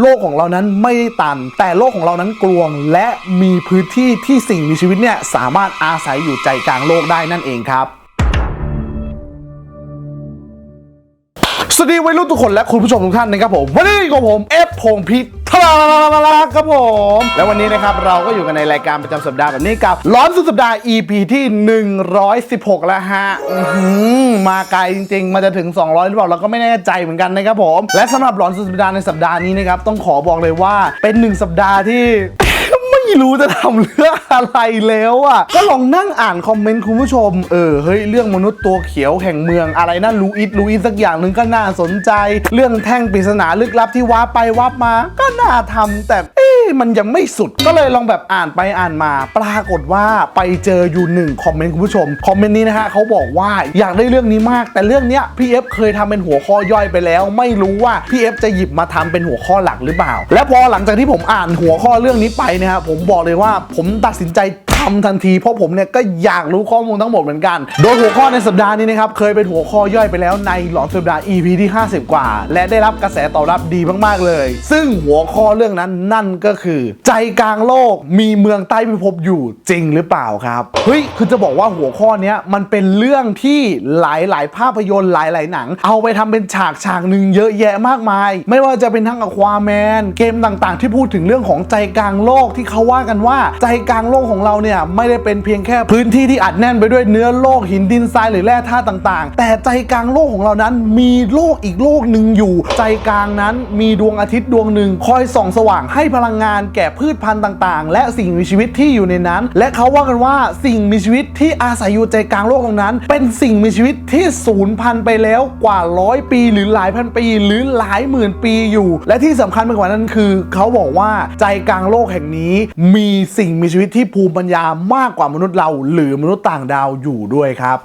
โลกของเรานั้นไม่ตัน แต่โลกของเรานั้นกลวง และมีพื้นที่ที่สิ่งมีชีวิตเนี่ยสามารถอาศัยอยู่ใจกลางโลกได้นั่นเองครับ ดีวัยรุ่นทุกคนและคุณผู้ชมทุกท่านนะครับผมวันนี้กับผมเอฟพงพิทลาครับผม และวันนี้นะครับเราก็อยู่กันในรายการประจำสัปดาห์แบบนี้กับร้อนสุดสัปดาห์ EP ที่ 116 แล้วฮะมาไกลจริงๆ มาจะถึง 200 หรือเปล่าเราก็ไม่แน่ใจเหมือนกันนะครับผม และสำหรับร้อนสุดสัปดาห์ในสัปดาห์นี้นะครับต้องขอบอกเลยว่าเป็นหนึ่งสัปดาห์ที่ รู้จะทำเรื่องอะไรแล้วอะ ก็ลองนั่งอ่านคอมเมนต์คุณผู้ชม เออ เฮ้ย เรื่องมนุษย์ตัวเขียวแห่งเมืองอะไรนั่นลูอิสลูอิสสักอย่างหนึ่งก็น่าสนใจ เรื่องแท่งปริศนาลึกลับที่ว้าไปวับมา ก็น่าทำแต่เอ๊ มันยังไม่สุด ก็เลยลองแบบอ่านไปอ่านมา ปรากฏว่าไปเจออยู่หนึ่งคอมเมนต์คุณผู้ชม คอมเมนต์นี้นะฮะเขาบอกว่าอยากได้เรื่องนี้มาก แต่เรื่องเนี้ยพี่เอฟเคยทำเป็นหัวข้อย่อยไปแล้ว ไม่รู้ว่าพี่เอฟจะหยิบมาทำเป็นหัวข้อหลักหรือเปล่า และพอหลังจากที่ผมอ่านหัวข้อเรื่องนี้ไปนะฮะผมบอกเลยว่าผมตัดสินใจ ทำทันที เพราะผมเนี่ยก็อยากรู้ข้อมูลทั้งหมดเหมือนกัน โดยหัวข้อในสัปดาห์นี้นะครับเคยเป็นหัวข้อย่อยไปแล้วในหลอนสัปดาห์ EP ที่ 50 กว่า และได้รับกระแสตอบรับดีมากๆเลย ซึ่งหัวข้อเรื่องนั้นนั่นก็คือ ใจกลางโลกมีเมืองใต้พิภพอยู่จริงหรือเปล่าครับเฮ้ยคือจะบอกว่าหัวข้อนี้มันเป็นเรื่องที่หลายๆ ภาพยนตร์หลาย ๆ หนัง เอาไปทำเป็นฉากฉากหนึ่งเยอะแยะมากมาย ไม่ว่าจะเป็นทั้งอควาแมนเกมต่างๆ ที่พูดถึงเรื่องของใจกลางโลกที่เขาว่ากันว่าใจกลางโลกของเราเนี่ยไม่ได้เป็นเพียงแค่พื้นที่ที่อัดแน่นไปด้วยเนื้อโลกหินดินทรายหรือแร่ธาตุต่างๆ แต่ใจกลางโลกของเรานั้นมีโลกอีกโลกหนึ่งอยู่ ใจกลางนั้นมีดวงอาทิตย์ดวงหนึ่งคอยส่องสว่างให้พลังงานแก่พืชพันธุ์ต่างๆ และสิ่งมีชีวิตที่อยู่ในนั้น และเขาว่ากันว่าสิ่งมีชีวิตที่อาศัยอยู่ใจกลางโลกตรงนั้น เป็นสิ่งมีชีวิตที่สูญพันธุ์ไปแล้วกว่าร้อยปีหรือหลายพันปี หรือหลายหมื่นปีอยู่ และที่สำคัญไปกว่านั้นคือ เขาบอกว่าใจกลางโลกแห่งนี้ มีสิ่งมีชีวิตที่ภูมิปัญญามากกว่ามนุษย์เรา หรือมนุษย์ต่างดาวอยู่ด้วยครับ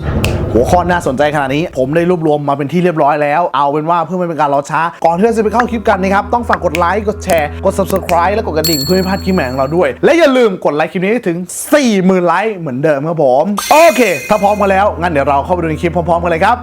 หัวข้อน่าสนใจขนาดนี้ ผมได้รวบรวมมาเป็นที่เรียบร้อยแล้ว เอาเป็นว่าเพื่อไม่เป็นการรอช้า ก่อนที่เราจะไปเข้าคลิปกันนะครับ ต้องฝากกดไลค์ กดแชร์ กด subscribe และกดกระดิ่งเพื่อไม่พลาดคลิปใหม่ของเราด้วย และอย่าลืมกดไลค์คลิปนี้ให้ถึง 40,000ไลค์เหมือนเดิมครับผม โอเค ถ้าพร้อมกันแล้ว งั้นเดี๋ยวเราเข้าไปดูในคลิปพร้อมๆกันเลยครับ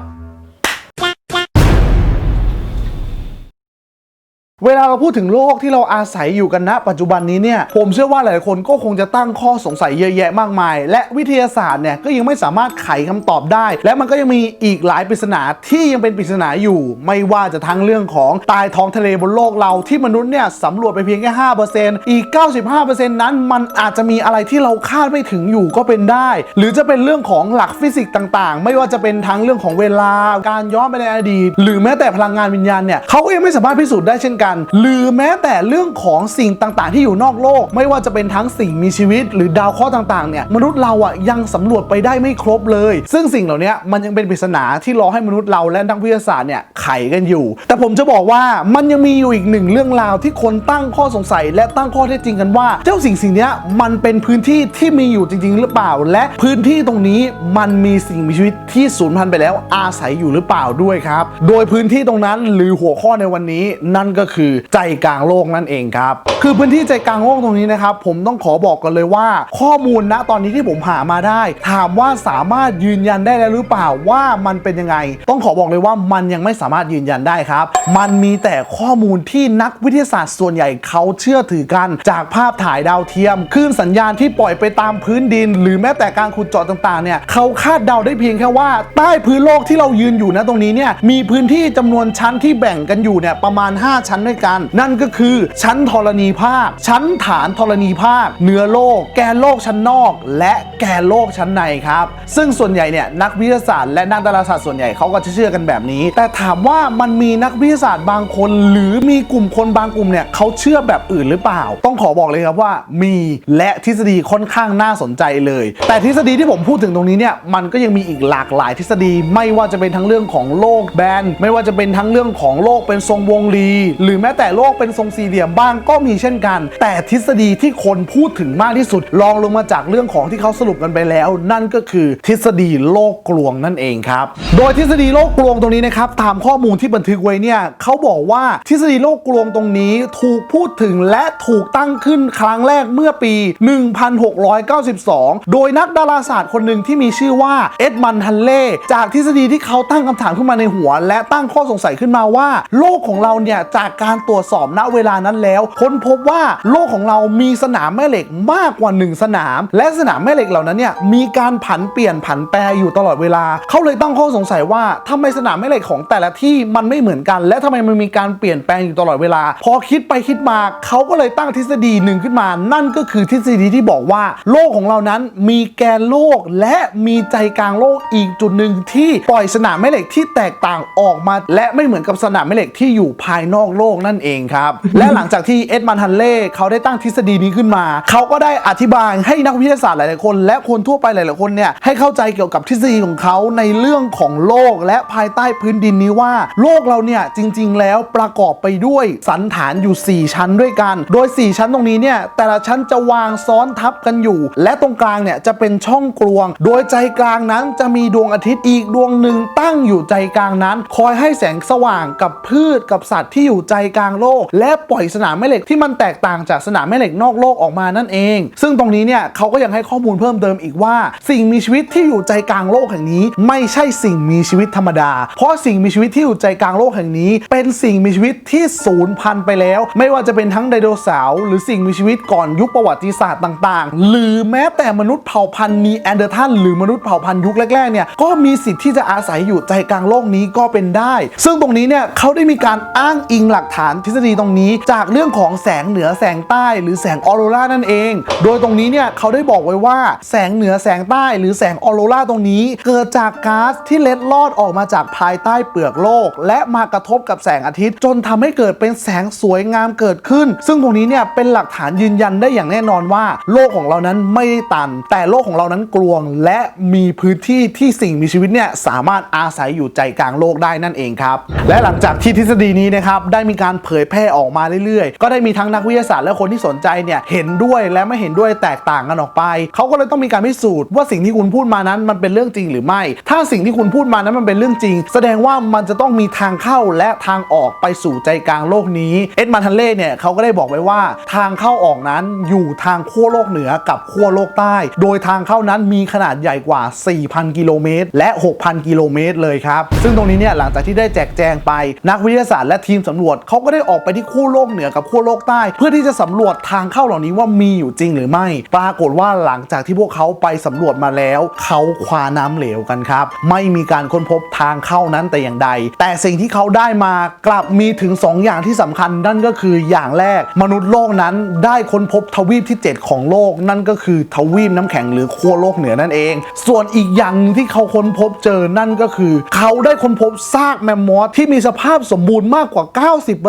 เวลาเราพูดถึงโลกที่เราอาศัยอยู่กันณปัจจุบันนี้เนี่ยผมเชื่อว่าหลายคนก็คงจะตั้งข้อสงสัยเยอะแยะมากมาย และวิทยาศาสตร์เนี่ยก็ยังไม่สามารถไขคำตอบได้ และมันก็ยังมีอีกหลายปริศนาที่ยังเป็นปริศนาอยู่ ไม่ว่าจะทั้งเรื่องของใตายท้องทะเลบนโลกเราที่มนุษย์เนี่ยสำรวจไปเพียงแค่5%อีก 95%นั้นมันอาจจะมีอะไรที่เราคาดไม่ถึงอยู่ก็เป็นได้ หรือจะเป็นเรื่องของหลักฟิสิกส์ต่างๆ ไม่ว่าจะเป็นทั้งเรื่องของเวลาการย้อนไปในอดีต หรือแม้แต่พลังงานวิญญาณเนี่ยเขาก็ยังไม่สามารถพิสูจน์ได้เช่นกันหรือแม้แต่เรื่องของสิ่งต่างๆ ที่อยู่นอกโลก ไม่ว่าจะเป็นทั้งสิ่งมีชีวิต หรือดาวเคราะห์ต่างๆเนี่ยมนุษย์เราอะยังสำรวจไปได้ไม่ครบเลย ซึ่งสิ่งเหล่านี้มันยังเป็นปริศนาที่รอให้มนุษย์เราและนักวิทยาศาสตร์เนี่ยไขกันอยู่ แต่ผมจะบอกว่ามันยังมีอยู่อีกหนึ่งเรื่องราวที่คนตั้งข้อสงสัย และตั้งข้อเท็จจริงกันว่า เจ้าสิ่งสิ่งนี้มันเป็นพื้นที่ที่มีอยู่จริง ๆ หรือเปล่า และพื้นที่ตรงนี้มันมีสิ่งมีชีวิตที่สูญพันธุ์ไปแล้วอาศัยอยู่หรือเปล่าด้วยครับ โดยพื้นที่ตรงนั้นหรือหัวข้อในวันนี้ นั่นก็คือใจกลางโลกนั่นเองครับ คือพื้นที่ใจกลางโลกตรงนี้นะครับ ผมต้องขอบอกกันเลยว่า ข้อมูลณตอนนี้ที่ผมหามาได้ ถามว่าสามารถยืนยันได้แล้วหรือเปล่าว่ามันเป็นยังไง ต้องขอบอกเลยว่ามันยังไม่สามารถยืนยันได้ครับ มันมีแต่ข้อมูลที่นักวิทยาศาสตร์ส่วนใหญ่เขาเชื่อถือกัน จากภาพถ่ายดาวเทียมคลื่นสัญญาณที่ปล่อยไปตามพื้นดิน หรือแม้แต่การขุดเจาะต่างๆเนี่ยเขาคาดเดาได้เพียงแค่ว่า ใต้พื้นโลกที่เรายืนอยู่นะตรงนี้เนี่ยมีพื้นที่จำนวนชั้นที่แบ่งกันอยู่เนี่ยประมาณ 5 ชั้นด้วยกัน นั่นก็คือชั้นธรณีภาค ชั้นฐานธรณีภาคเนื้อโลก แกนโลกชั้นนอก และแกนโลกชั้นในครับ ซึ่งส่วนใหญ่เนี่ยนักวิทยาศาสตร์และนักดาราศาสตร์ส่วนใหญ่เขาก็จะเชื่อกันแบบนี้ แต่ถามว่ามันมีนักวิทยาศาสตร์บางคน หรือมีกลุ่มคนบางกลุ่มเนี่ยเขาเชื่อแบบอื่นหรือเปล่า ต้องขอบอกเลยครับว่ามีและทฤษฎีค่อนข้างน่าสนใจเลย แต่ทฤษฎีที่ผมพูดถึงตรงนี้เนี่ยมันก็ยังมีอีกหลากหลายทฤษฎีไม่ว่าจะเป็นทั้งเรื่องของโลกแบนไม่ว่าจะเป็นทั้งเรื่องของโลกเป็นทรงวงรีหรือแม้แต่โลกเป็นทรงสี่เหลี่ยมบ้างก็มีเช่นกัน แต่ทฤษฎีที่คนพูดถึงมากที่สุดรองลงมาจากเรื่องของที่เขาสรุปกันไปแล้ว นั่นก็คือทฤษฎีโลกกลวงนั่นเองครับ โดยทฤษฎีโลกกลวงตรงนี้นะครับตามข้อมูลที่บันทึกไว้เนี่ยเขาบอกว่าทฤษฎีโลกกลวงตรงนี้ถูกพูดถึงและถูกตั้งขึ้นครั้งแรกเมื่อปี 1692 โดยนักดาราศาสตร์คนหนึ่งที่มีชื่อว่าเอ็ดมันฮันเล่จากทฤษฎีที่เขาตั้งคำถามขึ้นมาในหัว และตั้งข้อสงสัยขึ้นมาว่า โลกของเราเนี่ยจากการตรวจสอบณเวลานั้นแล้วค้นพบว่าโลกของเรามีสนามแม่เหล็กมากกว่า 1 สนาม และสนามแม่เหล็กเหล่านั้นเนี่ยมีการผันเปลี่ยนผันแปรอยู่ตลอดเวลา เขาเลยตั้งข้อสงสัยว่าทำไมสนามแม่เหล็กของแต่ละที่มันไม่เหมือนกัน และทำไมมันมีการเปลี่ยนแปลงอยู่ตลอดเวลา พอคิดไปคิดมาเขาก็เลยตั้งทฤษฎีหนึ่งขึ้นมา นั่นก็คือทฤษฎีที่บอกว่า โลกของเรานั้นมีแกนโลกและมีใจกลางโลกอีกจุดหนึ่งที่ปล่อยสนามแม่เหล็กที่แตกต่างออกมา และไม่เหมือนกับสนามแม่เหล็กที่อยู่ภายนอกโลกนั่นเองครับ และหลังจากที่เอ็ดมันฮันเล่เขาได้ตั้งทฤษฎีนี้ขึ้นมา เขาก็ได้อธิบายให้นักวิทยาศาสตร์หลาย ๆ คน และคนทั่วไปหลาย ๆ คนเนี่ยให้เข้าใจเกี่ยวกับทฤษฎีของเขาในเรื่องของโลกและภายใต้พื้นดินนี้ว่า โลกเราเนี่ยจริง ๆ แล้วประกอบไปด้วยสันฐานอยู่ 4 ชั้นด้วยกัน โดย 4 ชั้นตรงนี้เนี่ยแต่ละชั้นจะวางซ้อนทับกันอยู่ และตรงกลางเนี่ยจะเป็นช่องกลวง โดยใจกลางนั้นจะมีดวงอาทิตย์อีกดวงหนึ่งตั้งอยู่ใจกลางนั้น คอยให้แสงสว่างกับพืชกับสัตว์ที่อยู่ใจกลางโลก และปล่อยสนามแม่เหล็กที่มันแตกต่างจากสนามแม่เหล็กนอกโลกออกมานั่นเอง ซึ่งตรงนี้เนี่ยเขาก็ยังให้ข้อมูลเพิ่มเติมอีกว่า สิ่งมีชีวิตที่อยู่ใจกลางโลกแห่งนี้ ไม่ใช่สิ่งมีชีวิตธรรมดา เพราะสิ่งมีชีวิตที่อยู่ใจกลางโลกแห่งนี้ เป็นสิ่งมีชีวิตที่สูญพันธุ์ไปแล้ว ไม่ว่าจะเป็นทั้งไดโนเสาร์หรือสิ่งมีชีวิตก่อนยุคประวัติศาสตร์ต่าง ๆ หรือแม้แต่มนุษย์เผ่าพันธุ์นีแอนเดอร์ทันหรือมนุษย์เผ่าพันธุ์ยุคแรกๆเนี่ยก็มีสิทธิ์ที่จะอาศัยอยู่ใจกลางโลกนี้ก็เป็นได้ ซึ่งตรงนี้เนี่ยเขาได้มีการอ้างอิงหลักฐานทฤษฎีตรงนี้ จากเรื่องของแสงเหนือแสงใต้ หรือแสงออโรรานั่นเอง โดยตรงนี้เนี่ยเขาได้บอกไว้ว่าแสงเหนือแสงใต้ หรือแสงออโรราตรงนี้ เกิดจากก๊าซที่เล็ดลอดออกมาจากภายใต้เปลือกโลก และมากระทบกับแสงอาทิตย์ จนทำให้เกิดเป็นแสงสวยงามเกิดขึ้น ซึ่งตรงนี้เนี่ยเป็นหลักฐานยืนยันได้อย่างแน่นอนว่า โลกของเรานั้นไม่ได้ตัน แต่โลกของเรานั้นกลวง และมีพื้นที่ที่สิ่งมีชีวิตเนี่ยสามารถอาศัยอยู่ใจกลางโลกได้นั่นเองครับและหลังจากที่ทฤษฎีนี้นะครับได้มีการเผยแพร่ออกมาเรื่อยๆ ก็ได้มีทั้งนักวิทยาศาสตร์และคนที่สนใจเนี่ยเห็นด้วยและไม่เห็นด้วยแตกต่างกันออกไป เขาก็เลยต้องมีการพิสูจน์ว่าสิ่งที่คุณพูดมานั้นมันเป็นเรื่องจริงหรือไม่ ถ้าสิ่งที่คุณพูดมานั้นมันเป็นเรื่องจริง แสดงว่ามันจะต้องมีทางเข้าและทางออกไปสู่ใจกลางโลกนี้ เอ็ดมันทันเล่เนี่ยเขาก็ได้บอกไว้ว่าทางเข้าออกนั้นอยู่ทางขั้วโลกเหนือกับขั้วโลกใต้ โดยทางเข้านั้นมีขนาดใหญ่กว่า 4,000 กิโลเมตร และ 6,000 กิโลเมตรเลยครับ ซึ่งตรงนี้เนี่ยหลังจากที่ได้แจกแจงไป นักวิทยาศาสตร์และทีมสำรวจเขาก็ได้ออกไปที่ขั้วโลกเหนือกับขั้วโลกใต้ เพื่อที่จะสำรวจทางเข้าเหล่านี้ว่ามีอยู่จริงหรือไม่ ปรากฏว่าหลังจากที่พวกเขาไปสำรวจมาแล้วเขาคว้าน้ำเหลวกันครับ ไม่มีการค้นพบทางเข้านั้นแต่อย่างใด แต่สิ่งที่เขาได้มากลับมีถึง 2 อย่างที่สำคัญนั่นก็คืออย่างแรก มนุษย์โลกนั้นได้ค้นพบทวีปที่ 7 ของโลก นั่นก็คือทวีปน้ำแข็งหรือขั้วโลกเหนือนั่นเอง ส่วนอีกอย่างที่เขาค้นพบเจอนั่นก็คือ เขาได้ค้นพบซากแมมมอสที่มีสภาพสมบูรณ์มากกว่า 90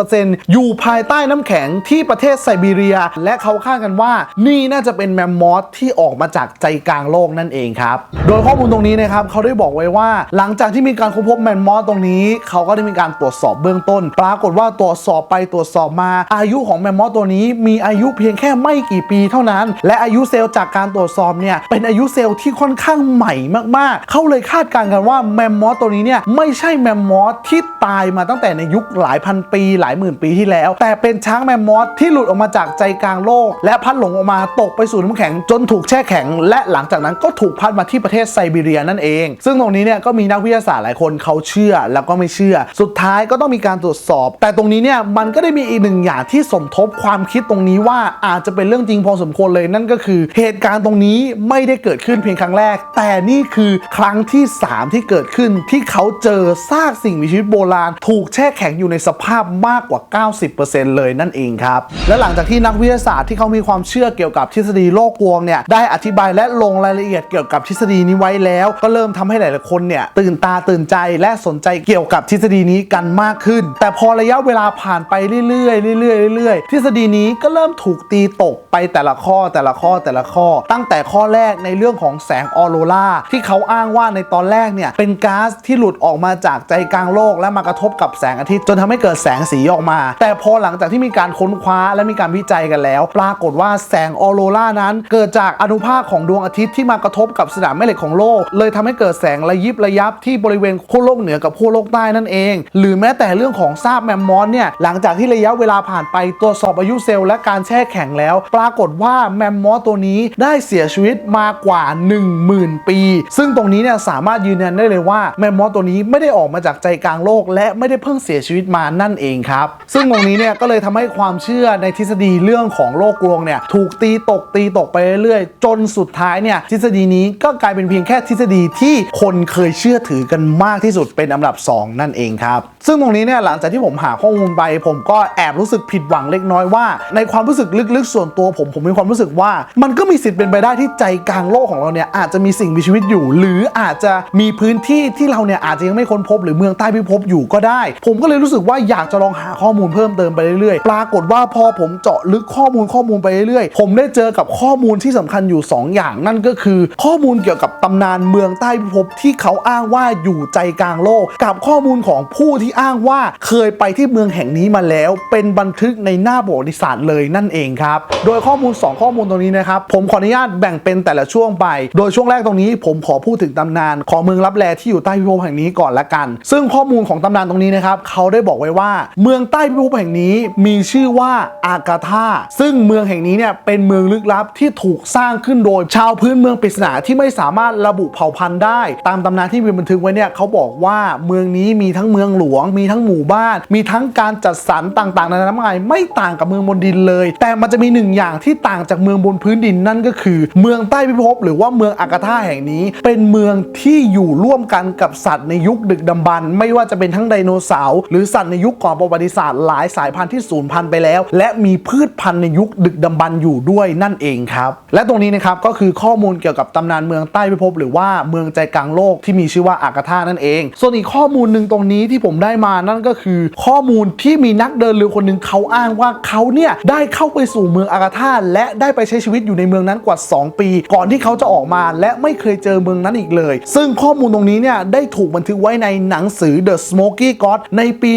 อยู่ภายใต้น้ำแข็งที่ประเทศไซบีเรีย และเขาคาดกันว่า นี่น่าจะเป็นแมมมอสที่ออกมาจากใจกลางโลกนั่นเองครับ โดยข้อมูลตรงนี้นะครับเขาได้บอกไว้ว่า หลังจากที่มีการค้นพบแมมมอสตรงนี้เขาก็ได้มีการตรวจสอบเบื้องต้น ปรากฏว่าตรวจสอบไปตรวจสอบมา อายุของแมมมอสตัวนี้มีอายุเพียงแค่ไม่กี่ปีเท่านั้น และอายุเซลล์จากการตรวจสอบเนี่ยเป็นอายุเซลล์ที่ค่อนข้างใหม่มากๆ เขาเลยคาดการณ์กันว่าแมมมอสตัวนี้เนี่ยไม่ใช่แมมมอสที่ตายมาตั้งแต่ในยุคหลายพันปีหลายหมื่นปีที่แล้ว แต่เป็นช้างแมมมอสที่หลุดออกมาจากใจกลางโลก และพัดหลงออกมาตกไปสู่น้ำแข็ง จนถูกแช่แข็ง และหลังจากนั้นก็ถูกพัดมาที่ประเทศไซบีเรียนั่นเอง ซึ่งตรงนี้เนี่ยก็มีนักวิทยาศาสตร์หลายคนเขาเชื่อแล้วก็ไม่เชื่อ สุดท้ายก็ต้องมีการตรวจสอบ แต่ตรงนี้เนี่ยมันก็ได้มีอีกหนึ่งอย่างที่สมทบความคิดตรงนี้ว่าอาจจะเป็นเรื่องจริงพอสมควรเลยนั่นก็คือ เหตุการณ์ตรงนี้ไม่ได้เกิดขึ้นเพียงครั้งแรก แต่นี่คือครั้งที่ 3 ที่เกิดขึ้นที่เขาเจอซากสิ่งมีชีวิตโบราณ ถูกแช่แข็งอยู่ในสภาพมากกว่า 90%เลยนั่นเองครับ และหลังจากที่นักวิทยาศาสตร์ที่เขามีความเชื่อเกี่ยวกับทฤษฎีโลกกลวงเนี่ยได้อธิบายและลงรายละเอียดเกี่ยวกับทฤษฎีนี้ไว้แล้ว ก็เริ่มทำให้หลายๆคนเนี่ยตื่นตาตื่นใจและสนใจเกี่ยวกับทฤษฎีนี้กันมากขึ้น แต่พอระยะเวลาผ่านไปเรื่อยๆเรื่อยๆเรื่อยๆทฤษฎีนี้ก็เริ่มถูกตีตกไปแต่ละข้อแต่ละข้อแต่ละข้อ ตั้งแต่ข้อแรกในเรื่องของแสงออโรราที่เขาอ้างว่าในตอนแรกเนี่ยเป็นก๊าซที่หลุดออกมาจากใจกลางโลกและมากระทบกับแสงอาทิตย์จนทำให้เกิดแสงสีออกมา แต่พอหลังจากที่มีการค้นคว้าและมีการวิจัยกันแล้ว ปรากฏว่าแสงออโรรานั้น เกิดจากอนุภาคของดวงอาทิตย์ที่มากระทบกับสนามแม่เหล็กของโลก เลยทำให้เกิดแสงระยิบระยับที่บริเวณขั้วโลกเหนือกับขั้วโลกใต้นั่นเอง หรือแม้แต่เรื่องของซากแมมมอสเนี่ยหลังจากที่ระยะเวลาผ่านไปตรวจสอบอายุเซลล์และการแช่แข็งแล้ว ปรากฏว่าแมมมอสตัวนี้ได้เสียชีวิตมากว่า 10,000 ปี ซึ่งตรงนี้เนี่ยสามารถยืนยันได้เลยว่าแมมมอสตัวนี้ไม่ได้ออกมาจากใจกลางโลก และไม่ได้เพิ่งเสียชีวิตมานั่นเองครับ ซึ่งตรงนี้เนี่ยก็เลยทำให้ความเชื่อในทฤษฎีเรื่องของโลกกลวงเนี่ยถูกตีตกตีตกไปเรื่อยๆ จนสุดท้ายเนี่ยทฤษฎีนี้ก็กลายเป็นเพียงแค่ทฤษฎีที่คนเคยเชื่อถือกันมากที่สุดเป็นอันดับ 2 นั่นเองครับ ซึ่งตรงนี้เนี่ยหลังจากที่ผมหาข้อมูลไปผมก็แอบรู้สึกผิดหวังเล็กน้อยว่า ในความรู้สึกลึกๆ ส่วนตัวผมผมมีความรู้สึกว่า มันก็มีสิทธิ์เป็นไปได้ที่ใจกลางโลกของเราเนี่ยอาจจะมีสิ่งมีชีวิตอยู่ หรืออาจจะมีพื้นที่ที่เราเนี่ยอาจจะยังไม่ค้นพบหรือเมืองใต้พิภพอยู่ก็ได้ ผมก็เลยรู้สึกว่าอยากจะลองหาข้อมูลเพิ่มเติมไปเรื่อยๆ ปรากฏว่าพอผมเจาะลึกข้อมูลข้อมูลไปเรื่อยๆ ผมได้เจอกับข้อมูลที่สำคัญอยู่ 2 อย่าง นั่นก็คือ ข้อมูลเกี่ยวกับตำนานเมืองใต้พิภพที่เขาอ้างว่าอยู่ใจกลางโลก กับข้อมูลของผู้ที่อ้างว่าเคยไปที่เมืองแห่งนี้มาแล้ว เป็นบันทึกในหน้าประวัติศาสตร์เลยนั่นเองครับ โดยข้อมูล 2 ข้อมูลตรงนี้นะครับ ผมขออนุญาตแบ่งเป็นแต่ละช่วงไป โดยช่วงแรกตรงนี้ ผมขอพูดถึงตำนานของเมืองลับแลที่อยู่ใต้พิภพแห่งนี้ก่อนละกัน ซึ่งข้อมูลของตำนานตรงนี้นะครับเขาได้บอกไว้ว่าเมืองใต้พิภพแห่งนี้มีชื่อว่าอากาธาซึ่งเมืองแห่งนี้เนี่ยเป็นเมืองลึกลับที่ถูกสร้างขึ้นโดยชาวพื้นเมืองปริศนาที่ไม่สามารถระบุเผ่าพันธุ์ได้ ตามตำนานที่มีบันทึกไว้เนี่ยเขาบอกว่าเมืองนี้มีทั้งเมืองหลวง มีทั้งหมู่บ้าน มีทั้งการจัดสรรต่างๆนานามไม่ต่างกับเมืองบนดินเลย แต่มันจะมีหนึ่งอย่างที่ต่างจากเมืองบนพื้นดินนั่นก็คือ เมืองใต้พิภพหรือว่าเมืองอากาธาแห่งนี้ เป็นเมืองที่อยู่ร่วมกันกับสัตว์ในยุคดึกดำบรรพ์ไม่ว่าจะเป็นทั้งไดโนเสาร์หรือสัตว์ในยุคก่อนประวัติศาสตร์หลายสายพันธุ์ที่สูญพันธุ์ไปแล้ว และมีพืชพันธุ์ในยุคดึกดำบรรพ์อยู่ด้วยนั่นเองครับ และตรงนี้นะครับก็คือข้อมูลเกี่ยวกับตำนานเมืองใต้พิภพหรือว่าเมืองใจกลางโลกที่มีชื่อว่าอากาธานั่นเอง ส่วนอีกข้อมูลหนึ่งตรงนี้ที่ผมได้มานั่นก็คือ ข้อมูลที่มีนักเดินเรือคนหนึ่งเขาอ้างว่าเขาเนี่ยได้เข้าไปสู่เมืองอากาธาและได้ไปใช้ชีวิตอยู่ในเมืองนั้นกว่า 2 ปี ก่อนที่เขาจะออกมาและไม่เคยเจอเมืองนั้นอีกเลย ซึ่งข้อมูลตรงนี้เนี่ยได้ถูกบันทึกไว้ในหนังสือ The Smoky God ในปี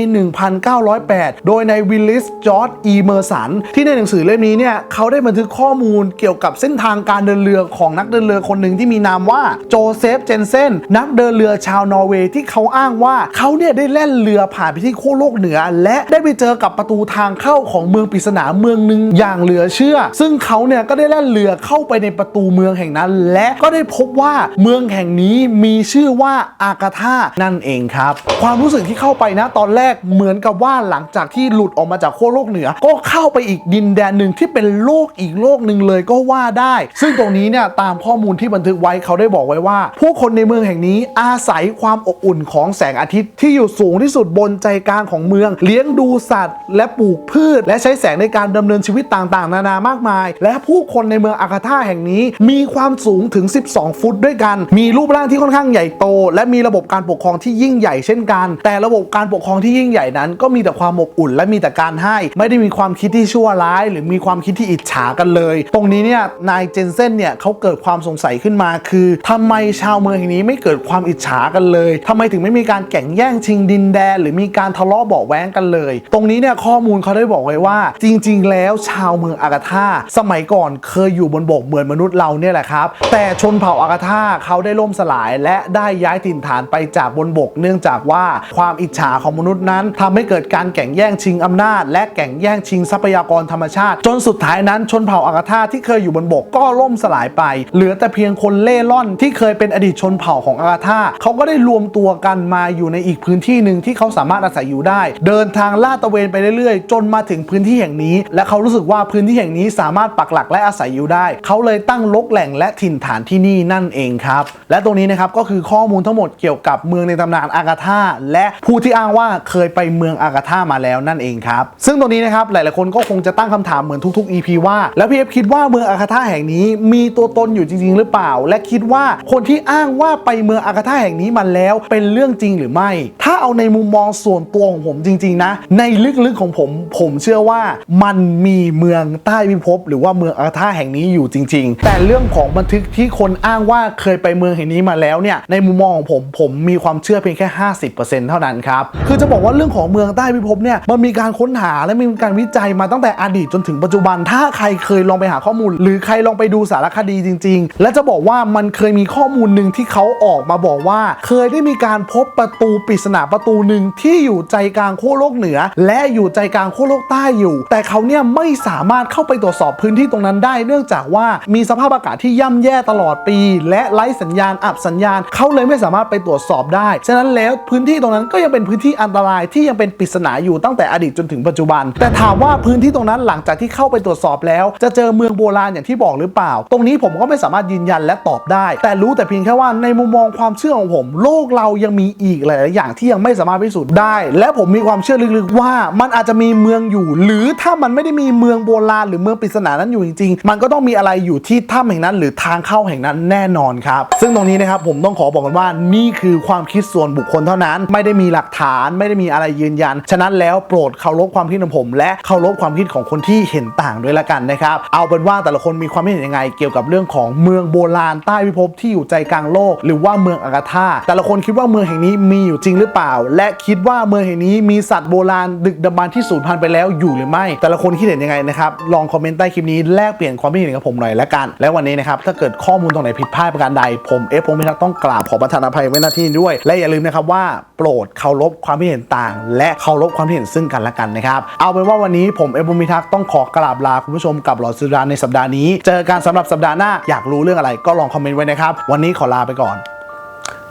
1908 โดยในวิลลิสจอร์ดอีเมอร์สันที่ในหนังสือเล่มนี้เนี่ยเขาได้บันทึกข้อมูลเกี่ยวกับเส้นทางการเดินเรือของนักเดินเรือคนหนึ่งที่มีนามว่าโจเซฟเจนเซนนักเดินเรือชาวนอร์เวย์ที่เขาอ้างว่าเขาเนี่ยได้แล่นเรือผ่านไปที่ขั้วโลกเหนือ และได้ไปเจอกับประตูทางเข้าของเมืองปริศนาเมืองหนึ่งอย่างเหลือเชื่อ ซึ่งเขาเนี่ยก็ได้แล่นเรือเข้าไปในประตูเมืองแห่งนั้น และก็ได้พบว่าเมืองแห่งนี้มีชื่อว่าอากาธานั่นเองครับ ความรู้สึกที่เข้าไปนะตอนแรกเหมือนกับว่าหลังจากที่หลุดออกมาจากขั้วโลกเหนือ ก็เข้าไปอีกดินแดนหนึ่งที่เป็นโลกอีกโลกหนึ่งเลยก็ว่าได้ ซึ่งตรงนี้เนี่ยตามข้อมูลที่บันทึกไว้เขาได้บอกไว้ว่า ผู้คนในเมืองแห่งนี้อาศัยความอบอุ่นของแสงอาทิตย์ที่อยู่สูงที่สุดบนใจกลางของเมือง เลี้ยงดูสัตว์ และปลูกพืช และใช้แสงในการดำเนินชีวิตต่างๆ นานามากมาย และผู้คนในเมืองอากาธาแห่งนี้ มีความสูงถึง 12 ฟุตด้วยกัน มีรูปร่างที่ค่อนข้างใหญ่โต และมีระบบการปกครองที่ยิ่งใหญ่เช่นกัน แต่ระบบการปกครองที่ยิ่งใหญ่นั้นก็มีแต่ความอบอุ่น และมีแต่การให้ ไม่ได้มีความคิดที่ชั่วร้าย หรือมีความคิดที่อิจฉากันเลย ตรงนี้เนี่ยนายเจนเซนเนี่ยเขาเกิดความสงสัยขึ้นมา คือทำไมชาวเมืองแห่งนี้ไม่เกิดความอิจฉากันเลยทำไมถึงไม่มีการแข่งแย่งชิงดินแดน หรือมีการทะเลาะเบาะแว้งกันเลย ตรงนี้เนี่ยข้อมูลเขาได้บอกไว้ว่า จริง ๆ แล้วชาวเมืองอากาธาสมัยก่อนเคยอยู่บนบกเหมือนมนุษย์เราเนี่ยแหละครับแต่ชนเผ่าอากาธาเขาได้ล่มสลายและได้ย้ายถิ่นฐานไปจากบนบก เนื่องจากว่าความอิจฉาของมนุษย์นั้นทำให้เกิดการแข่งแย่งชิงอำนาจ และแข่งแย่งชิงทรัพยากรธรรมชาติ จนสุดท้ายนั้นชนเผ่าอากาธาที่เคยอยู่บนบกก็ล่มสลายไป เหลือแต่เพียงคนเล่ร่อนที่เคยเป็นอดีตชนเผ่าของอากาธาเขาก็ได้รวมตัวกันมาอยู่ในอีกพื้นที่หนึ่งที่เขาสามารถอาศัยอยู่ได้ เดินทางลาดตระเวนไปเรื่อยๆ จนมาถึงพื้นที่แห่งนี้ และเขารู้สึกว่าพื้นที่แห่งนี้สามารถปักหลักและอาศัยอยู่ได้ เขาเลยตั้งลกแหล่งและถิ่นฐานที่นี่นั่นเองครับ และตรงนี้นะครับก็คือข้อมูลทั้งหมดเกี่ยวกับเมืองในตำนานอากาธาและผู้ที่อ้างว่าเคยไปเมืองอากาธามาแล้วนั่นเองครับ ซึ่งตรงนี้นะครับหลายๆคนก็คงจะตั้งคำถามเหมือนทุกๆ EP ว่า แล้วพี่เอฟคิดว่าเมืองอากาธาแห่งนี้มีตัวตนอยู่จริง ๆ หรือเปล่า และคิดว่าคนที่อ้างว่าไปเมืองอากาธาแห่งนี้มาแล้วเป็นเรื่องจริงหรือไม่ ถ้าเอาในมุมมองส่วนตัวของผมจริง ๆ นะ ในลึกๆของผม ผมเชื่อว่ามันมีเมืองใต้พิภพหรือว่าเมืองอากาธาแห่งนี้อยู่จริง ๆ แต่เรื่องของบันทึกที่คนอ้างว่าเคยไปเมืองแห่งนี้มาแล้วเนี่ยในมุมมองของผมผมมีความเชื่อเพียงแค่ 50%เท่านั้นครับคือจะบอกว่าเรื่องของเมืองใต้พิภพเนี่ยมันมีการค้นหาและมีการวิจัยมาตั้งแต่อดีตจนถึงปัจจุบัน ถ้าใครเคยลองไปหาข้อมูล หรือใครลองไปดูสารคดีจริง ๆ และจะบอกว่ามันเคยมีข้อมูลหนึ่งที่เขาออกมาบอกว่า เคยได้มีการพบประตูปริศนาประตูหนึ่งที่อยู่ใจกลางขั้วโลกเหนือ และอยู่ใจกลางขั้วโลกใต้อยู่ แต่เขาเนี่ยไม่สามารถเข้าไปตรวจสอบพื้นที่ตรงนั้นได้ เนื่องจากว่ามีสภาพอากาศที่ย่ำแย่ตลอดปี และไร้สัญญาณอับสัญญาณเขาเลยไม่สามารถไปตรวจสอบได้ฉะนั้นแล้วพื้นที่ตรงนั้นก็ยังเป็นพื้นที่อันตรายที่ยังเป็นปริศศนาอยู่ตั้งแต่อดีตจนถึงปัจจุบัน แต่ถามว่าพื้นที่ตรงนั้นหลังจากที่เข้าไปตรวจสอบแล้ว จะเจอเมืองโบราณอย่างที่บอกหรือเปล่า ตรงนี้ผมก็ไม่สามารถยืนยันและตอบได้ แต่รู้แต่เพียงแค่ว่าในมุมมองความเชื่อของผม โลกเรายังมีอีกหลายอย่างที่ยังไม่สามารถพิสูจน์ได้ และผมมีความเชื่อลึกๆว่า มันอาจจะมีเมืองอยู่ หรือถ้ามันไม่ได้มีเมืองโบราณหรือเมืองปริศนานั้นอยู่จริงๆ มันก็ต้องมีอะไรอยู่ที่ถ้ำแห่งนั้น หรือทางเข้าแห่งนั้นแน่นอนครับ ซึ่งตรงนี้นะครับผมต้องขอบอกกันว่านี่คือความคิดส่วนบุคคลเท่านั้น ไม่ได้มีหลักฐานไม่ได้มีอะไรยืนยันฉะนั้นแล้วโปรดเคารพความคิดของผม และเคารพความคิดของคนที่เห็นต่างด้วยละกันนะครับ เอาเป็นว่าแต่ละคนมีความคิดเห็นยังไง เกี่ยวกับเรื่องของเมืองโบราณใต้พิภพที่อยู่ใจกลางโลก หรือว่าเมืองอากาธาแต่ละคนคิดว่าเมืองแห่งนี้มีอยู่จริงหรือเปล่า และคิดว่าเมืองแห่งนี้มีสัตว์โบราณดึกดำบรรพ์ที่สูญพันธุ์ไปแล้วอยู่หรือไม่ แต่ละคนคิดเห็นยังไงนะครับลองคอมเมนต์ใต้คลิปนี้แลกเปลี่ยนความคิดเห็นกับผมหน่อยละกัน และวันนี้นะครับถ้าเกิดข้อมูลตรงไหนผิดพลาดประการใดผมเอฟพงพิทักษ์ต้องกราบขอประทานอภัยไว้หน้าที่ด้วย และอย่าลืมนะครับว่าโปรดเคารพความคิดเห็นต่าง และเคารพความเห็นซึ่งกันและกันนะครับ เอาเป็นว่าวันนี้ผมเอฟพงศ์พิทักต้องขอกราบลาคุณผู้ชมกับหลอดสื่อรานในสัปดาห์นี้ เจอกันสำหรับสัปดาห์หน้าอยากรู้เรื่องอะไรก็ลองคอมเมนต์ไว้นะครับ วันนี้ขอลาไปก่อน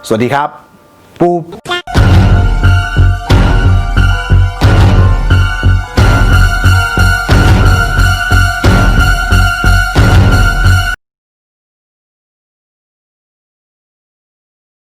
สวัสดีครับ ปู